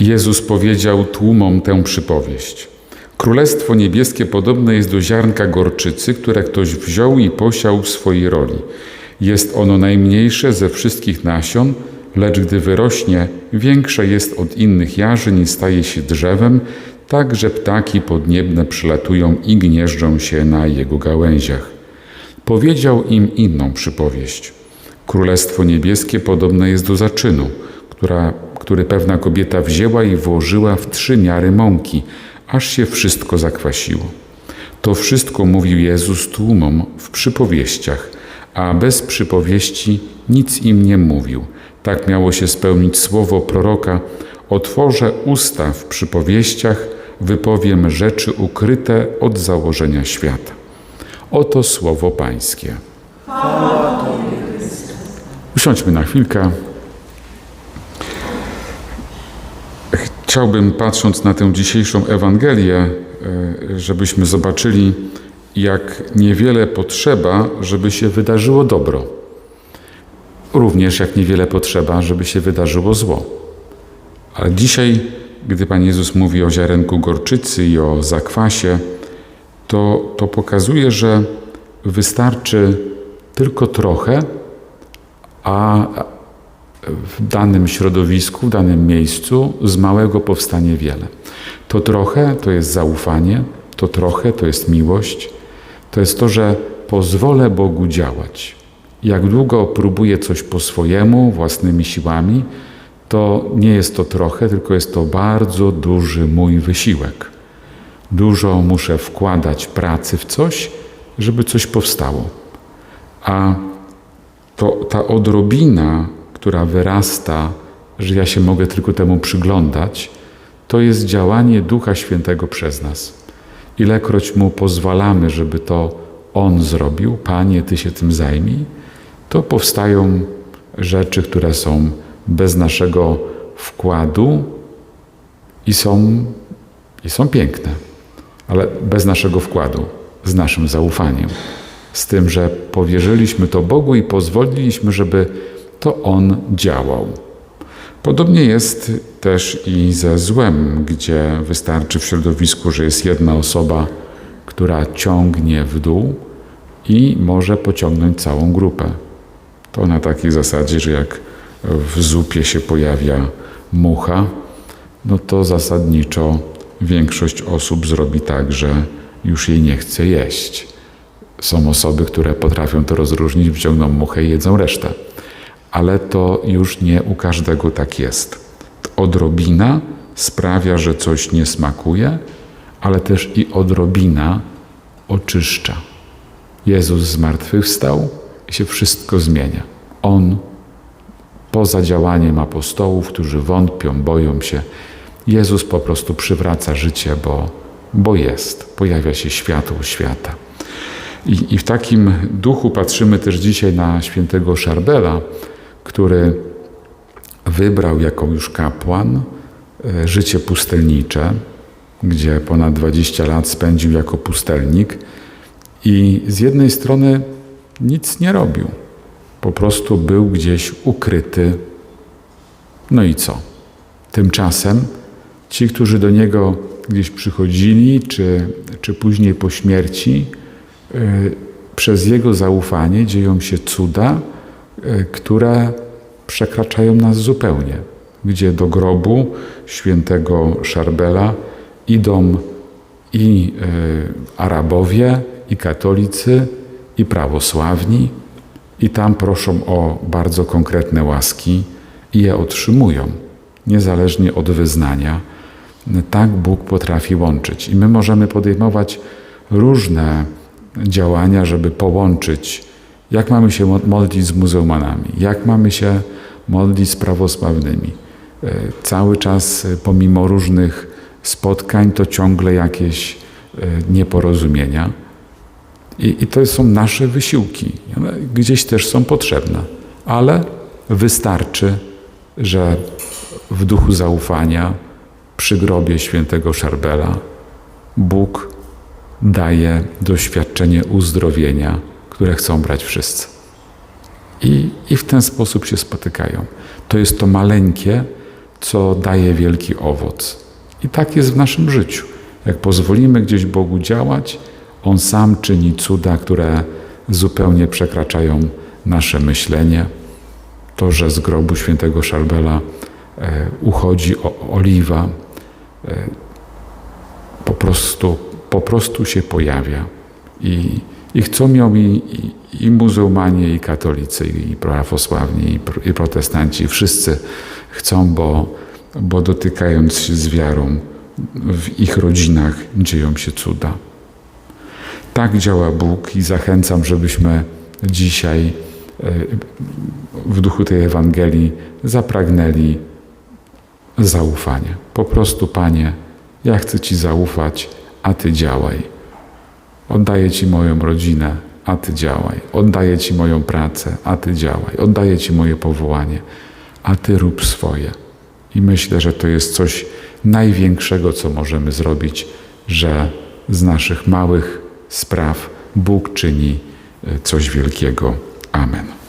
Jezus powiedział tłumom tę przypowieść. Królestwo niebieskie podobne jest do ziarnka gorczycy, które ktoś wziął i posiał w swojej roli. Jest ono najmniejsze ze wszystkich nasion, lecz gdy wyrośnie, większe jest od innych jarzyn i staje się drzewem, tak że ptaki podniebne przylatują i gnieżdżą się na jego gałęziach. Powiedział im inną przypowieść. Królestwo niebieskie podobne jest do zaczynu, która, który pewna kobieta wzięła i włożyła w trzy miary mąki, aż się wszystko zakwasiło. To wszystko mówił Jezus tłumom w przypowieściach, a bez przypowieści nic im nie mówił. Tak miało się spełnić słowo proroka: Otworzę usta w przypowieściach, wypowiem rzeczy ukryte od założenia świata. Oto słowo Pańskie. Usiądźmy na chwilkę. Chciałbym, patrząc na tę dzisiejszą Ewangelię, e, żebyśmy zobaczyli, jak niewiele potrzeba, żeby się wydarzyło dobro. Również jak niewiele potrzeba, żeby się wydarzyło zło. Ale dzisiaj, gdy Pan Jezus mówi o ziarenku gorczycy i o zakwasie, to, to pokazuje, że wystarczy tylko trochę, a w danym środowisku, w danym miejscu z małego powstanie wiele. To trochę to jest zaufanie, to trochę to jest miłość, to jest to, że pozwolę Bogu działać. Jak długo próbuję coś po swojemu, własnymi siłami, to nie jest to trochę, tylko jest to bardzo duży mój wysiłek. Dużo muszę wkładać pracy w coś, żeby coś powstało. A to ta odrobina, która wyrasta, że ja się mogę tylko temu przyglądać, to jest działanie Ducha Świętego przez nas. Ilekroć Mu pozwalamy, żeby to On zrobił, Panie, Ty się tym zajmij, to powstają rzeczy, które są bez naszego wkładu i są, i są piękne, ale bez naszego wkładu, z naszym zaufaniem, z tym, że powierzyliśmy to Bogu i pozwoliliśmy, żeby to On działał. Podobnie jest też i ze złem, gdzie wystarczy w środowisku, że jest jedna osoba, która ciągnie w dół i może pociągnąć całą grupę. To na takiej zasadzie, że jak w zupie się pojawia mucha, no to zasadniczo większość osób zrobi tak, że już jej nie chce jeść. Są osoby, które potrafią to rozróżnić, wciągną muchę i jedzą resztę. Ale to już nie u każdego tak jest. Odrobina sprawia, że coś nie smakuje, ale też i odrobina oczyszcza. Jezus zmartwychwstał i się wszystko zmienia. On poza działaniem apostołów, którzy wątpią, boją się, Jezus po prostu przywraca życie, bo, bo jest, pojawia się światło świata. I, I w takim duchu patrzymy też dzisiaj na świętego Szarbela, który wybrał jako już kapłan e, życie pustelnicze, gdzie ponad 20 lat spędził jako pustelnik i z jednej strony nic nie robił. Po prostu był gdzieś ukryty. No i co? Tymczasem ci, którzy do niego gdzieś przychodzili, czy, czy później po śmierci, yy, przez jego zaufanie dzieją się cuda, które przekraczają nas zupełnie. Gdzie do grobu świętego Szarbela idą i yy, Arabowie, i katolicy, i prawosławni, i tam proszą o bardzo konkretne łaski i je otrzymują, niezależnie od wyznania. Tak Bóg potrafi łączyć. I my możemy podejmować różne działania, żeby połączyć, jak mamy się modlić z muzułmanami, jak mamy się modlić z prawosławnymi. Cały czas, pomimo różnych spotkań, to ciągle jakieś nieporozumienia. I, I, to są nasze wysiłki. One gdzieś też są potrzebne, ale wystarczy, że w duchu zaufania przy grobie świętego Szarbela Bóg daje doświadczenie uzdrowienia, które chcą brać wszyscy. I, I w ten sposób się spotykają. To jest to maleńkie, co daje wielki owoc. I tak jest w naszym życiu. Jak pozwolimy gdzieś Bogu działać, On sam czyni cuda, które zupełnie przekraczają nasze myślenie. To, że z grobu świętego Szarbela e, uchodzi o, oliwa, e, po prostu, po prostu się pojawia. I, i chcą i, i, i muzułmanie, i katolicy, i prawosławni, i, i protestanci. Wszyscy chcą, bo, bo dotykając się z wiarą, w ich rodzinach dzieją się cuda. Tak działa Bóg i zachęcam, żebyśmy dzisiaj e, w duchu tej Ewangelii zapragnęli zaufania. Po prostu, Panie, ja chcę Ci zaufać, a Ty działaj. Oddaję Ci moją rodzinę, a Ty działaj. Oddaję Ci moją pracę, a Ty działaj. Oddaję Ci moje powołanie, a Ty rób swoje. I myślę, że to jest coś największego, co możemy zrobić, że z naszych małych spraw Bóg czyni e, coś wielkiego. Amen.